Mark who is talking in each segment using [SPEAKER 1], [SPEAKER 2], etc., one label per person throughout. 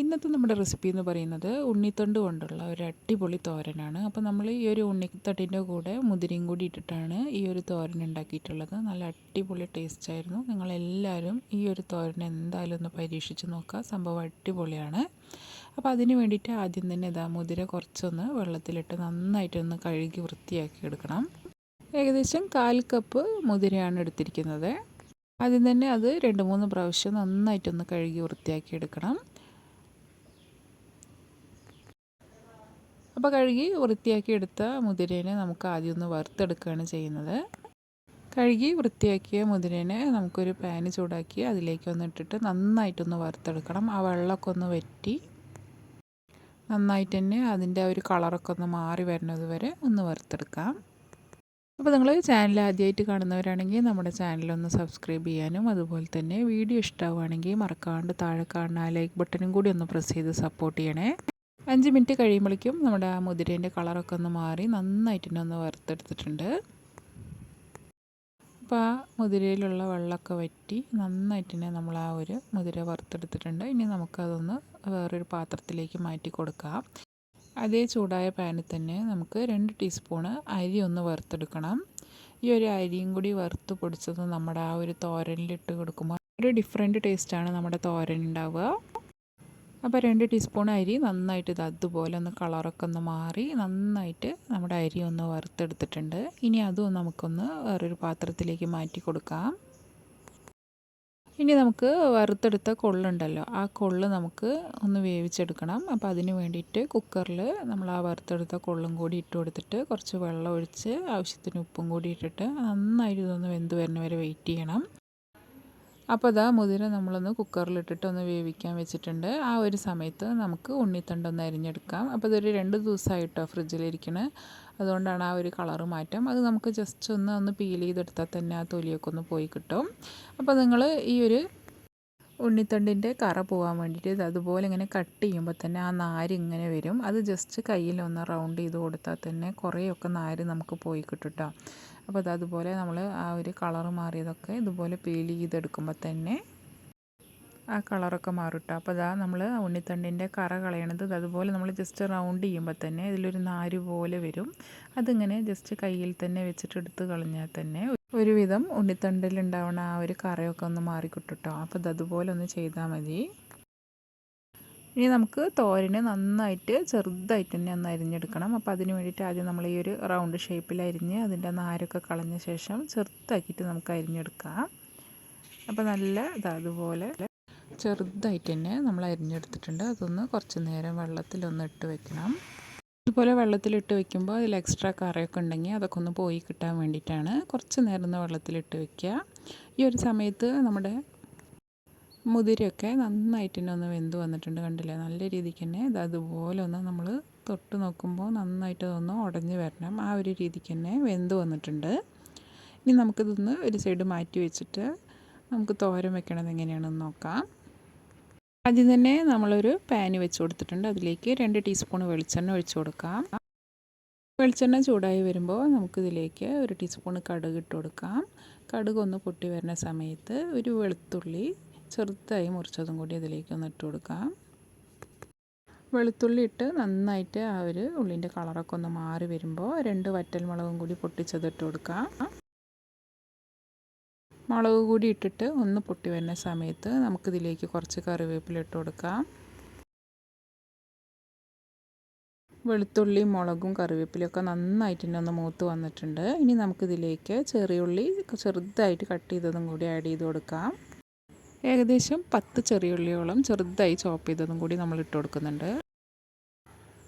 [SPEAKER 1] ഇന്നത്തെ നമ്മുടെ റെസിപ്പി എന്ന് പറയുന്നത് ഉണ്ണിത്തണ്ട് കൊണ്ടുള്ള ഒരു അടിപൊളി തോരനാണ്. അപ്പോൾ നമ്മൾ ഈ ഒരു ഉണ്ണിത്തണ്ടിന്റെ കൂടെ മുതിരയും കൂടി ഇട്ടിട്ടാണ് ഈ ഒരു തോരൻ ഉണ്ടാക്കിയിട്ടുള്ളത്. നല്ല അടിപൊളി ടേസ്റ്റ് ആയിരുന്നു. നിങ്ങളെല്ലാവരും ഈ ഒരു തോരൻ എന്തായാലും ഒന്ന് പരീക്ഷിച്ച് നോക്കുക. സംഭവം അടിപൊളിയാണ്. അപ്പോൾ അതിന് വേണ്ടിയിട്ട് ആദ്യം തന്നെ ഇതാ മുതിര കുറച്ചൊന്ന് വെള്ളത്തിലിട്ട് നന്നായിട്ടൊന്ന് കഴുകി വൃത്തിയാക്കി എടുക്കണം. ഏകദേശം കാൽ കപ്പ് മുതിരയാണ് എടുത്തിരിക്കുന്നത്. ആദ്യം തന്നെ അത് രണ്ട് മൂന്ന് പ്രാവശ്യം നന്നായിട്ടൊന്ന് കഴുകി വൃത്തിയാക്കി എടുക്കണം. അപ്പോൾ കഴുകി വൃത്തിയാക്കി എടുത്ത മുതിരേനെ നമുക്ക് ആദ്യം ഒന്ന് വറുത്തെടുക്കുകയാണ് ചെയ്യുന്നത്. കഴുകി വൃത്തിയാക്കിയ മുതിരേനെ നമുക്കൊരു പാന് ചൂടാക്കി അതിലേക്ക് ഒന്ന് ഇട്ടിട്ട് നന്നായിട്ടൊന്ന് വറുത്തെടുക്കണം. ആ വെള്ളമൊക്കെ ഒന്ന് വറ്റി നന്നായിട്ട് തന്നെ അതിന്റെ ഒരു കളറൊക്കെ ഒന്ന് മാറി വരുന്നത് വരെ ഒന്ന് വറുത്തെടുക്കാം. അപ്പോൾ നിങ്ങൾ ചാനൽ ആദ്യമായിട്ട് കാണുന്നവരാണെങ്കിൽ നമ്മുടെ ചാനലൊന്ന് സബ്സ്ക്രൈബ് ചെയ്യാനും അതുപോലെ തന്നെ വീഡിയോ ഇഷ്ടമാവുകയാണെങ്കിൽ മറക്കാണ്ട് താഴെ കാണുന്ന ലൈക്ക് ബട്ടണും കൂടി ഒന്ന് പ്രസ് ചെയ്ത് സപ്പോർട്ട് ചെയ്യണേ. അഞ്ച് മിനിറ്റ് കഴിയുമ്പോഴേക്കും നമ്മുടെ ആ മുതിരേന്റെ കളറൊക്കെ ഒന്ന് മാറി നന്നായിട്ട് തന്നെ ഒന്ന് വറുത്തെടുത്തിട്ടുണ്ട്. അപ്പോൾ ആ മുതിരയിലുള്ള വെള്ളമൊക്കെ വറ്റി നന്നായിട്ട് തന്നെ നമ്മൾ ആ ഒരു മുതിര വറുത്തെടുത്തിട്ടുണ്ട്. ഇനി നമുക്കതൊന്ന് വേറൊരു പാത്രത്തിലേക്ക് മാറ്റി കൊടുക്കാം. അതേ ചൂടായ പാനിൽ തന്നെ നമുക്ക് രണ്ട് ടീസ്പൂണ് അരി ഒന്ന് വറുത്തെടുക്കണം. ഈ ഒരു അരിയും കൂടി വറുത്ത് പൊടിച്ചത് നമ്മുടെ ആ ഒരു തോരനിലിട്ട് കൊടുക്കുമ്പോൾ ഒരു ഡിഫറെന്റ് ടേസ്റ്റാണ് നമ്മുടെ തോരൻ ഉണ്ടാവുക. അപ്പോൾ രണ്ട് ടീസ്പൂൺ അരി നന്നായിട്ട് ഇത് അതുപോലെ ഒന്ന് കളറൊക്കെ ഒന്ന് മാറി നന്നായിട്ട് നമ്മുടെ അരി ഒന്ന് വറുത്തെടുത്തിട്ടുണ്ട്. ഇനി അതും നമുക്കൊന്ന് വേറൊരു പാത്രത്തിലേക്ക് മാറ്റി കൊടുക്കാം. ഇനി നമുക്ക് വറുത്തെടുത്ത കൊള്ളുണ്ടല്ലോ ആ കൊള്ള് നമുക്ക് ഒന്ന് വേവിച്ചെടുക്കണം. അപ്പോൾ അതിന് വേണ്ടിയിട്ട് കുക്കറിൽ നമ്മൾ ആ വറുത്തെടുത്ത കൊള്ളും കൂടി ഇട്ട് കൊടുത്തിട്ട് കുറച്ച് വെള്ളം ഒഴിച്ച് ആവശ്യത്തിന് ഉപ്പും കൂടി ഇട്ടിട്ട് നന്നായിട്ട് ഇതൊന്ന് വെന്ത് വരുന്ന വരെ വെയിറ്റ് ചെയ്യണം. അപ്പോൾ അതാ മുതിര നമ്മളൊന്ന് കുക്കറിലിട്ടിട്ട് ഒന്ന് വേവിക്കാൻ വെച്ചിട്ടുണ്ട്. ആ ഒരു സമയത്ത് നമുക്ക് ഉണ്ണിത്തണ്ടൊന്ന് അരിഞ്ഞെടുക്കാം. അപ്പോൾ ഇതൊരു രണ്ട് ദിവസമായിട്ടോ ഫ്രിഡ്ജിലിരിക്കണേ. അതുകൊണ്ടാണ് ആ ഒരു കളറ് മാറ്റം. അത് നമുക്ക് ജസ്റ്റ് ഒന്ന് ഒന്ന് പീൽ ചെയ്തെടുത്താൽ തന്നെ ആ തൊലിയൊക്കെ ഒന്ന് പോയി കിട്ടും. അപ്പോൾ നിങ്ങൾ ഈ ഒരു ഉണ്ണിത്തണ്ടിന്റെ കറ പോകാൻ വേണ്ടിയിട്ട് അതുപോലെ ഇങ്ങനെ കട്ട് ചെയ്യുമ്പോൾ തന്നെ ആ നാര് ഇങ്ങനെ വരും. അത് ജസ്റ്റ് കയ്യിലൊന്ന് റൗണ്ട് ചെയ്ത് കൊടുത്താൽ തന്നെ കുറേയൊക്കെ നാര് നമുക്ക് പോയി കിട്ടും കേട്ടോ അപ്പോൾ അത് അതുപോലെ നമ്മൾ ആ ഒരു കളർ മാറിയതൊക്കെ ഇതുപോലെ പീൽ ചെയ്തെടുക്കുമ്പോൾ തന്നെ ആ കളറൊക്കെ മാറും കേട്ടോ അപ്പോൾ അതാ നമ്മൾ ഉണ്ണിത്തണ്ടിന്റെ കറ കളയണത് അതുപോലെ നമ്മൾ ജസ്റ്റ് റൗണ്ട് ചെയ്യുമ്പോൾ തന്നെ ഇതിലൊരു നാര് പോലെ വരും. അതിങ്ങനെ ജസ്റ്റ് കയ്യിൽ തന്നെ വെച്ചിട്ട് എടുത്ത് കളഞ്ഞാൽ തന്നെ ഒരുവിധം ഉണ്ണിത്തണ്ടിലുണ്ടാവുന്ന ആ ഒരു കറയൊക്കെ ഒന്ന് മാറിക്കിട്ടുട്ടോ. അപ്പോൾ അത് അതുപോലെ ഒന്ന് ചെയ്താൽ മതി. ഇനി നമുക്ക് തോരന് നന്നായിട്ട് ചെറുതായിട്ട് തന്നെ ഒന്ന് അരിഞ്ഞെടുക്കണം. അപ്പോൾ അതിന് വേണ്ടിയിട്ട് ആദ്യം നമ്മൾ ഈ ഒരു റൗണ്ട് ഷേപ്പിൽ അരിഞ്ഞ് അതിന്റെ നാരൊക്കെ കളഞ്ഞ ശേഷം ചെറുതാക്കിയിട്ട് നമുക്ക് അരിഞ്ഞെടുക്കാം. അപ്പോൾ നല്ല ഇതാ അതുപോലെ ചെറുതായിട്ട് തന്നെ നമ്മൾ അരിഞ്ഞെടുത്തിട്ടുണ്ട്. അതൊന്ന് കുറച്ച് നേരം വെള്ളത്തിലൊന്ന് ഇട്ട് വെക്കണം. ഇതുപോലെ വെള്ളത്തിലിട്ട് വെക്കുമ്പോൾ അതിൽ എക്സ്ട്രാ കറിയൊക്കെ ഉണ്ടെങ്കിൽ അതൊക്കെ ഒന്ന് പോയി കിട്ടാൻ വേണ്ടിയിട്ടാണ്. കുറച്ച് നേരം ഒന്ന് വെള്ളത്തിലിട്ട് വെക്കുക. ഈ ഒരു സമയത്ത് നമ്മുടെ മുതിരയൊക്കെ നന്നായിട്ട് തന്നെ ഒന്ന് വെന്ത് വന്നിട്ടുണ്ട് കണ്ടില്ലേ? നല്ല രീതിക്ക് തന്നെ ഇത് അതുപോലെ ഒന്ന് നമ്മൾ തൊട്ട് നോക്കുമ്പോൾ നന്നായിട്ട് ഒന്ന് ഉടഞ്ഞ് വരണം. ആ ഒരു രീതിക്ക് തന്നെ വെന്ത് വന്നിട്ടുണ്ട്. ഇനി നമുക്കിതൊന്ന് ഒരു സൈഡ് മാറ്റി വെച്ചിട്ട് നമുക്ക് തോരൻ വെക്കണത് എങ്ങനെയാണെന്ന് നോക്കാം. ആദ്യം തന്നെ നമ്മളൊരു പാന് വെച്ച് കൊടുത്തിട്ടുണ്ട്. അതിലേക്ക് രണ്ട് ടീസ്പൂൺ വെളിച്ചെണ്ണ ഒഴിച്ച് കൊടുക്കാം. വെളിച്ചെണ്ണ ചൂടായി വരുമ്പോൾ നമുക്കിതിലേക്ക് ഒരു ടീസ്പൂൺ കടുക് ഇട്ട് കൊടുക്കാം. കടുക് ഒന്ന് പൊട്ടി വരുന്ന സമയത്ത് ഒരു വെളുത്തുള്ളി ചെറുതായി മുറിച്ചതും കൂടി ഇതിലേക്ക് ഒന്ന് ഇട്ട് കൊടുക്കാം. വെളുത്തുള്ളി ഇട്ട് നന്നായിട്ട് ആ ഒരു ഉള്ളിന്റെ കളറൊക്കെ ഒന്ന് മാറി വരുമ്പോൾ രണ്ട് വറ്റൽമുളകും കൂടി പൊട്ടിച്ചത് ഇട്ട് കൊടുക്കാം. മുളക് കൂടി ഇട്ടിട്ട് ഒന്ന് പൊട്ടി വരുന്ന സമയത്ത് നമുക്കിതിലേക്ക് കുറച്ച് കറിവേപ്പില ഇട്ട് കൊടുക്കാം. വെളുത്തുള്ളി മുളകും കറിവേപ്പിലയൊക്കെ നന്നായിട്ട് തന്നെ ഒന്ന് മൂത്ത് വന്നിട്ടുണ്ട്. ഇനി നമുക്കിതിലേക്ക് ചെറിയുള്ളി ചെറുതായിട്ട് കട്ട് ചെയ്തതും കൂടി ആഡ് ചെയ്ത് കൊടുക്കാം. ഏകദേശം പത്ത് ചെറിയ ഉള്ളിയോളം ചെറുതായി ചോപ്പ് ചെയ്തതും കൂടി നമ്മൾ ഇട്ട് കൊടുക്കുന്നുണ്ട്.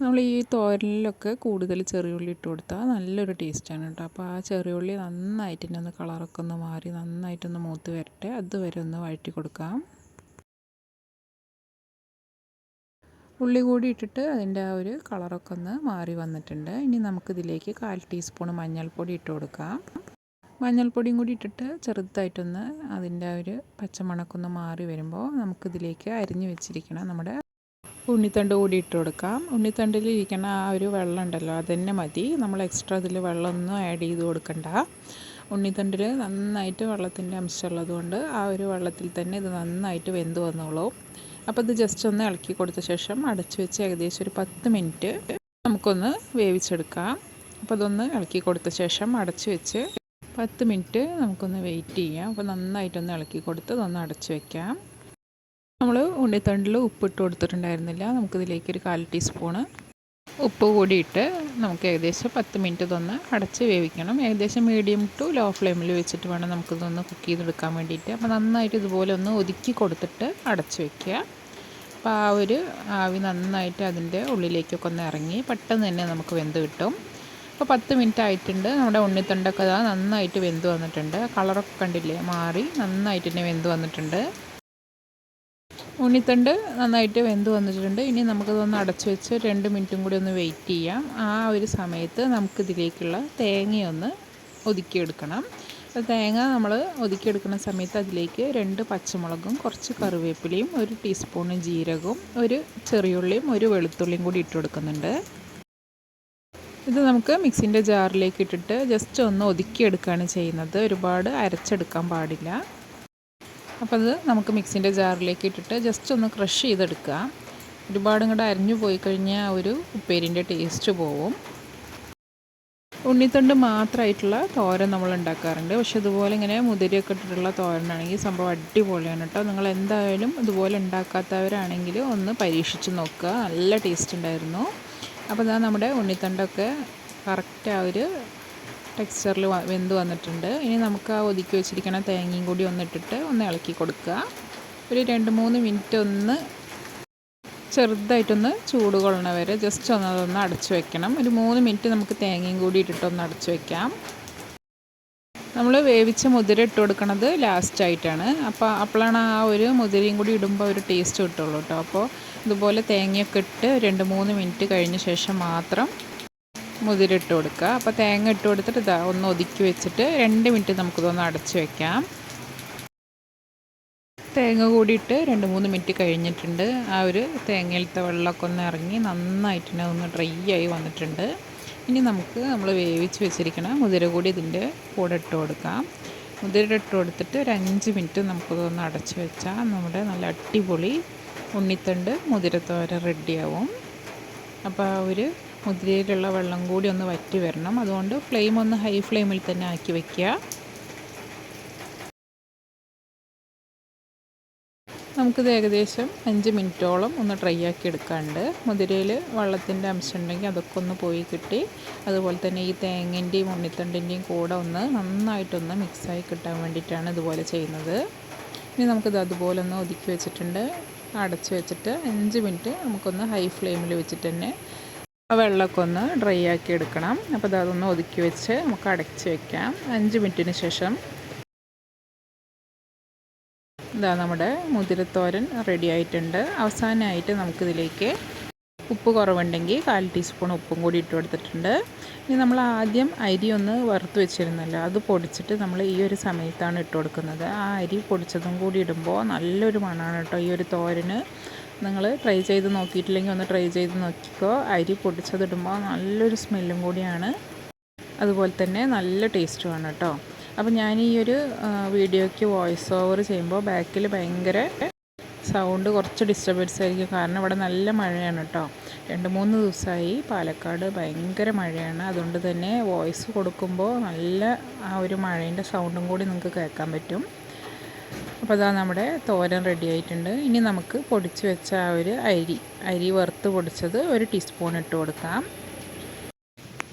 [SPEAKER 1] നമ്മൾ ഈ തോരനിലൊക്കെ കൂടുതൽ ചെറിയ ഉള്ളി ഇട്ട് കൊടുത്താൽ നല്ലൊരു ടേസ്റ്റാണ് കേട്ടോ. അപ്പോൾ ആ ചെറിയ ഉള്ളി നന്നായിട്ട് തന്നെ ഒന്ന് കളറൊക്കെ ഒന്ന് മാറി നന്നായിട്ടൊന്ന് മൂത്ത് വരട്ടെ. അതുവരെ ഒന്ന് വഴറ്റി കൊടുക്കാം. ഉള്ളി കൂടി ഇട്ടിട്ട് അതിന്റെ ആ ഒരു കളറൊക്കെ ഒന്ന് മാറി വന്നിട്ടുണ്ട്. ഇനി നമുക്കിതിലേക്ക് കാൽ ടീസ്പൂൺ മഞ്ഞൾപ്പൊടി ഇട്ട് കൊടുക്കാം. മഞ്ഞൾപ്പൊടിയും കൂടി ഇട്ടിട്ട് ചെറുതായിട്ടൊന്ന് അതിന്റെ ആ ഒരു പച്ചമണക്കൊന്ന് മാറി വരുമ്പോൾ നമുക്കിതിലേക്ക് അരിഞ്ഞു വെച്ചിരിക്കണം നമ്മുടെ ഉണ്ണിത്തണ്ട് കൂടി ഇട്ട് കൊടുക്കാം. ഉണ്ണിത്തണ്ടിൽ ഇരിക്കുന്ന ആ ഒരു വെള്ളം ഉണ്ടല്ലോ അതന്നെ മതി. നമ്മൾ എക്സ്ട്രാ ഇതിൽ വെള്ളമൊന്നും ആഡ് ചെയ്ത് കൊടുക്കണ്ട. ഉണ്ണിത്തണ്ടിൽ നന്നായിട്ട് വെള്ളത്തിന്റെ അംശമുള്ളത് കൊണ്ട് ആ ഒരു വെള്ളത്തിൽ തന്നെ ഇത് നന്നായിട്ട് വെന്ത് വന്നോളൂ. അപ്പോൾ ഇത് ജസ്റ്റ് ഒന്ന് ഇളക്കി കൊടുത്ത ശേഷം അടച്ചു വെച്ച് ഏകദേശം ഒരു പത്ത് മിനിറ്റ് നമുക്കൊന്ന് വേവിച്ചെടുക്കാം. അപ്പോൾ അതൊന്ന് ഇളക്കി കൊടുത്ത ശേഷം അടച്ചു വെച്ച് പത്ത് മിനിറ്റ് നമുക്കൊന്ന് വെയിറ്റ് ചെയ്യാം. അപ്പോൾ നന്നായിട്ടൊന്ന് ഇളക്കി കൊടുത്ത് അതൊന്ന് അടച്ചു വെക്കാം. നമ്മൾ ഉണ്ണിത്തണ്ടിൽ ഉപ്പിട്ട് കൊടുത്തിട്ടുണ്ടായിരുന്നില്ല. നമുക്കിതിലേക്ക് ഒരു കാൽ ടീസ്പൂണ് ഉപ്പ് കൂടിയിട്ട് നമുക്ക് ഏകദേശം പത്ത് മിനിറ്റ് ഇതൊന്ന് അടച്ച് വേവിക്കണം. ഏകദേശം മീഡിയം ടു ലോ ഫ്ലെയിമിൽ വെച്ചിട്ട് വേണം നമുക്കിതൊന്ന് കുക്ക് ചെയ്തെടുക്കാൻ വേണ്ടിയിട്ട്. അപ്പോൾ നന്നായിട്ട് ഇതുപോലെ ഒന്ന് ഒതുക്കി കൊടുത്തിട്ട് അടച്ച് വെക്കുക. അപ്പോൾ ആ ഒരു ആവി നന്നായിട്ട് അതിന്റെ ഉള്ളിലേക്കൊക്കെ ഒന്ന് ഇറങ്ങി പെട്ടെന്ന് തന്നെ നമുക്ക് വെന്ത് കിട്ടും. അപ്പോൾ പത്ത് മിനിറ്റ് ആയിട്ടുണ്ട്. നമ്മുടെ ഉണ്ണിത്തണ്ടൊക്കെ നന്നായിട്ട് വെന്ത് വന്നിട്ടുണ്ട്. കളറൊക്കെ കണ്ടില്ലേ? മാറി നന്നായിട്ട് തന്നെ വെന്ത് വന്നിട്ടുണ്ട്. ഉണ്ണിത്തണ്ട് നന്നായിട്ട് വെന്ത് വന്നിട്ടുണ്ട്. ഇനി നമുക്കതൊന്ന് അടച്ചു വെച്ച് രണ്ട് മിനിറ്റും കൂടി ഒന്ന് വെയിറ്റ് ചെയ്യാം. ആ ഒരു സമയത്ത് നമുക്കിതിലേക്കുള്ള തേങ്ങയൊന്ന് ഒതുക്കിയെടുക്കണം. തേങ്ങ നമ്മൾ ഒതുക്കിയെടുക്കുന്ന സമയത്ത് അതിലേക്ക് രണ്ട് പച്ചമുളകും കുറച്ച് കറിവേപ്പിലയും ഒരു ടീസ്പൂൺ ജീരകവും ഒരു ചെറിയുള്ളിയും ഒരു വെളുത്തുള്ളിയും കൂടി ഇട്ട് കൊടുക്കുന്നുണ്ട്. ഇത് നമുക്ക് മിക്സിന്റെ ജാറിലേക്ക് ഇട്ടിട്ട് ജസ്റ്റ് ഒന്ന് ഒതുക്കിയെടുക്കുകയാണ് ചെയ്യുന്നത്. ഒരുപാട് അരച്ചെടുക്കാൻ പാടില്ല. അപ്പോൾ അത് നമുക്ക് മിക്സിന്റെ ജാറിലേക്ക് ഇട്ടിട്ട് ജസ്റ്റ് ഒന്ന് ക്രഷ് ചെയ്തെടുക്കുക. ഒരുപാട് ഇങ്ങോട്ട് അരിഞ്ഞു പോയി കഴിഞ്ഞാൽ ഒരു ഉപ്പേരിന്റെ ടേസ്റ്റ് പോവും. ഉണ്ണിത്തണ്ട് മാത്രമായിട്ടുള്ള തോരൻ നമ്മൾ ഉണ്ടാക്കാറുണ്ട്. പക്ഷെ ഇതുപോലെ ഇങ്ങനെ മുതിരിയൊക്കെ ഇട്ടിട്ടുള്ള തോരനാണെങ്കിൽ സംഭവം അടിപൊളിയാണ് കേട്ടോ. നിങ്ങൾ എന്തായാലും ഇതുപോലെ ഉണ്ടാക്കാത്തവരാണെങ്കിൽ ഒന്ന് പരീക്ഷിച്ച് നോക്കുക. നല്ല ടേസ്റ്റ് ഉണ്ടായിരുന്നു. അപ്പോൾ ഇതാ നമ്മുടെ ഉണ്ണിത്തണ്ടൊക്കെ കറക്റ്റ് ആ ഒരു ടെക്സ്ചറിൽ വെന്ത് വന്നിട്ടുണ്ട്. ഇനി നമുക്ക് ആ ഒതുക്കി വെച്ചിരിക്കുന്ന തേങ്ങയും കൂടി ഒന്നിട്ടിട്ട് ഒന്ന് ഇളക്കി കൊടുക്കുക. ഒരു രണ്ട് മൂന്ന് മിനിറ്റ് ഒന്ന് ചെറുതായിട്ടൊന്ന് ചൂട് കൊള്ളണ വരെ ജസ്റ്റ് ഒന്ന് അതൊന്ന് അടച്ചു വെക്കണം. ഒരു മൂന്ന് മിനിറ്റ് നമുക്ക് തേങ്ങയും കൂടി ഇട്ടിട്ടൊന്ന് അടച്ചു വെക്കാം. നമ്മൾ വേവിച്ച മുതിര ഇട്ട് കൊടുക്കണത് ലാസ്റ്റായിട്ടാണ് അപ്പോൾ അപ്പോഴാണ് ആ ഒരു മുതിരയും കൂടി ഇടുമ്പോൾ ഒരു ടേസ്റ്റ് കിട്ടുള്ളൂ കേട്ടോ അപ്പോൾ ഇതുപോലെ തേങ്ങയൊക്കെ ഇട്ട് രണ്ട് മൂന്ന് മിനിറ്റ് കഴിഞ്ഞ ശേഷം മാത്രം മുതിര ഇട്ട് കൊടുക്കുക. അപ്പോൾ തേങ്ങ ഇട്ട് കൊടുത്തിട്ട് ഇതാ ഒന്ന് ഒതുക്കി വെച്ചിട്ട് രണ്ട് മിനിറ്റ് നമുക്കിതൊന്ന് അടച്ച് വെക്കാം. തേങ്ങ കൂടിയിട്ട് രണ്ട് മൂന്ന് മിനിറ്റ് കഴിഞ്ഞിട്ടുണ്ട്. ആ ഒരു തേങ്ങയിലത്തെ വെള്ളമൊക്കെ ഒന്ന് ഇറങ്ങി നന്നായിട്ട് തന്നെ ഒന്ന് ഡ്രൈ ആയി വന്നിട്ടുണ്ട്. ഇനി നമുക്ക് നമ്മൾ വേവിച്ച് വെച്ചിരിക്കണം മുതിര കൂടി ഇതിന്റെ കൂടെ ഇട്ട് കൊടുക്കാം. മുതിര ഇട്ട് കൊടുത്തിട്ട് ഒരു അഞ്ച് മിനിറ്റ് നമുക്കിതൊന്ന് അടച്ച് വെച്ചാൽ നമ്മുടെ നല്ല അടിപൊളി ഉണ്ണിത്തണ്ട് മുതിരത്തോര റെഡിയാവും അപ്പോൾ ഒരു മുതിരയിലുള്ള വെള്ളം കൂടി ഒന്ന് വറ്റി വരണം. അതുകൊണ്ട് ഫ്ലെയിം ഒന്ന് ഹൈ ഫ്ലെയിമിൽ തന്നെ ആക്കി വയ്ക്കുക നമുക്കിത് ഏകദേശം അഞ്ച് മിനിറ്റോളം ഒന്ന് ഡ്രൈ ആക്കി എടുക്കാണ്ട് മുതിരയിൽ വെള്ളത്തിന്റെ അംശം ഉണ്ടെങ്കിൽ അതൊക്കെ ഒന്ന് പോയി കിട്ടി. അതുപോലെ തന്നെ ഈ തേങ്ങന്റെയും ഉണ്ണിത്തണ്ടിന്റെയും കൂടെ ഒന്ന് നന്നായിട്ടൊന്ന് മിക്സായി കിട്ടാൻ വേണ്ടിയിട്ടാണ് ഇതുപോലെ ചെയ്യുന്നത്. ഇനി നമുക്കിത് അതുപോലെ ഒന്ന് ഒതുക്കി വെച്ചിട്ടുണ്ട്. അടച്ച് വെച്ചിട്ട് അഞ്ച് മിനിറ്റ് നമുക്കൊന്ന് ഹൈ ഫ്ലെയിമിൽ വെച്ചിട്ട് തന്നെ ആ വെള്ളമൊക്കെ ഒന്ന് ഡ്രൈ ആക്കി എടുക്കണം. അപ്പോൾ അതൊന്ന് ഒതുക്കി വെച്ച് നമുക്ക് അടച്ച് വെക്കാം. അഞ്ച് മിനിറ്റിന് ശേഷം ഇതാ നമ്മുടെ മുതിരത്തോരൻ റെഡി ആയിട്ടുണ്ട്. അവസാനമായിട്ട് നമുക്കിതിലേക്ക് ഉപ്പ് കുറവുണ്ടെങ്കിൽ കാൽ ടീസ്പൂൺ ഉപ്പും കൂടി ഇട്ട് കൊടുത്തിട്ടുണ്ട്. ഇനി നമ്മൾ ആദ്യം അരി ഒന്ന് വറുത്ത് വെച്ചിരുന്നല്ലോ അത് പൊടിച്ചിട്ട് നമ്മൾ ഈ ഒരു സമയത്താണ് ഇട്ട് കൊടുക്കുന്നത്. ആ അരി പൊടിച്ചതും കൂടി ഇടുമ്പോൾ നല്ലൊരു മണമാണ് കേട്ടോ ഈ ഒരു തോരന്. നിങ്ങൾ ട്രൈ ചെയ്ത് നോക്കിയിട്ടില്ലെങ്കിൽ ഒന്ന് ട്രൈ ചെയ്ത് നോക്കിക്കോ. അരി പൊടിച്ചതിടുമ്പോൾ നല്ലൊരു സ്മെല്ലും കൂടിയാണ്. അതുപോലെ തന്നെ നല്ല ടേസ്റ്റുമാണ് കേട്ടോ അപ്പോൾ ഞാൻ ഈ ഒരു വീഡിയോയ്ക്ക് വോയിസ് ഓവർ ചെയ്യുമ്പോൾ ബാക്കിൽ ഭയങ്കര സൗണ്ട് കുറച്ച് ഡിസ്റ്റർബൻസ് ആയിരിക്കും. കാരണം ഇവിടെ നല്ല മഴയാണ് കേട്ടോ രണ്ട് മൂന്ന് ദിവസമായി പാലക്കാട് ഭയങ്കര മഴയാണ്. അതുകൊണ്ട് തന്നെ വോയിസ് കൊടുക്കുമ്പോൾ നല്ല ആ ഒരു മഴേന്റെ സൗണ്ടും കൂടി നിങ്ങൾക്ക് കേൾക്കാൻ പറ്റും. അപ്പോൾ അതാ നമ്മുടെ തോരൻ റെഡി ആയിട്ടുണ്ട്. ഇനി നമുക്ക് പൊടിച്ച് വെച്ച ആ ഒരു അരി അരി വറുത്ത് പൊടിച്ചത് ഒരു ടീസ്പൂൺ ഇട്ട് കൊടുക്കാം.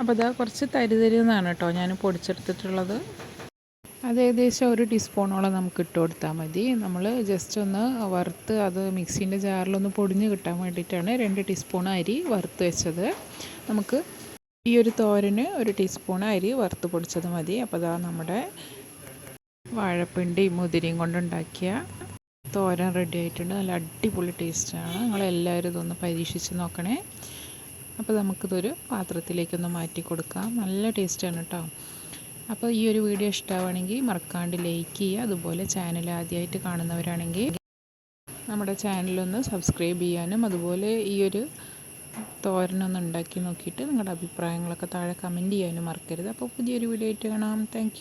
[SPEAKER 1] അപ്പോൾ അതാ കുറച്ച് തരി എന്നാണ് കേട്ടോ ഞാൻ പൊടിച്ചെടുത്തിട്ടുള്ളത്. അത് ഏകദേശം ഒരു ടീസ്പൂണോളം നമുക്ക് ഇട്ട് കൊടുത്താൽ മതി. നമ്മൾ ജസ്റ്റ് ഒന്ന് വറുത്ത് അത് മിക്സീന്റെ ജാറിലൊന്ന് പൊടിഞ്ഞ് കിട്ടാൻ വേണ്ടിയിട്ടാണ് രണ്ട് ടീസ്പൂൺ അരി വറുത്ത് വെച്ചത്. നമുക്ക് ഈ ഒരു തോരന് ഒരു ടീസ്പൂൺ അരി വറുത്ത് പൊടിച്ചത് മതി. അപ്പോൾ അതാ നമ്മുടെ വാഴപ്പിണ്ടിയും മുതിരിയും കൊണ്ടുണ്ടാക്കിയ തോരൻ റെഡി ആയിട്ടുണ്ട്. നല്ല അടിപൊളി ടേസ്റ്റാണ് നിങ്ങളെല്ലാവരും ഇതൊന്ന് പരീക്ഷിച്ച് നോക്കണേ. അപ്പോൾ നമുക്കിതൊരു പാത്രത്തിലേക്കൊന്ന് മാറ്റി കൊടുക്കാം. നല്ല ടേസ്റ്റാണ് കേട്ടോ അപ്പോൾ ഈ ഒരു വീഡിയോ ഇഷ്ടമാണെങ്കിൽ മറക്കാണ്ട് ലൈക്ക് ചെയ്യുക. അതുപോലെ ചാനൽ ആദ്യമായിട്ട് കാണുന്നവരാണെങ്കിൽ നമ്മുടെ ചാനലൊന്ന് സബ്സ്ക്രൈബ് ചെയ്യാനും അതുപോലെ ഈ ഒരു തോരനൊന്ന് ഉണ്ടാക്കി നോക്കിയിട്ട് നിങ്ങളുടെ അഭിപ്രായങ്ങളൊക്കെ താഴെ കമന്റ് ചെയ്യാനും മറക്കരുത്. അപ്പോൾ പുതിയൊരു വീഡിയോ ആയിട്ട് കാണാം. താങ്ക്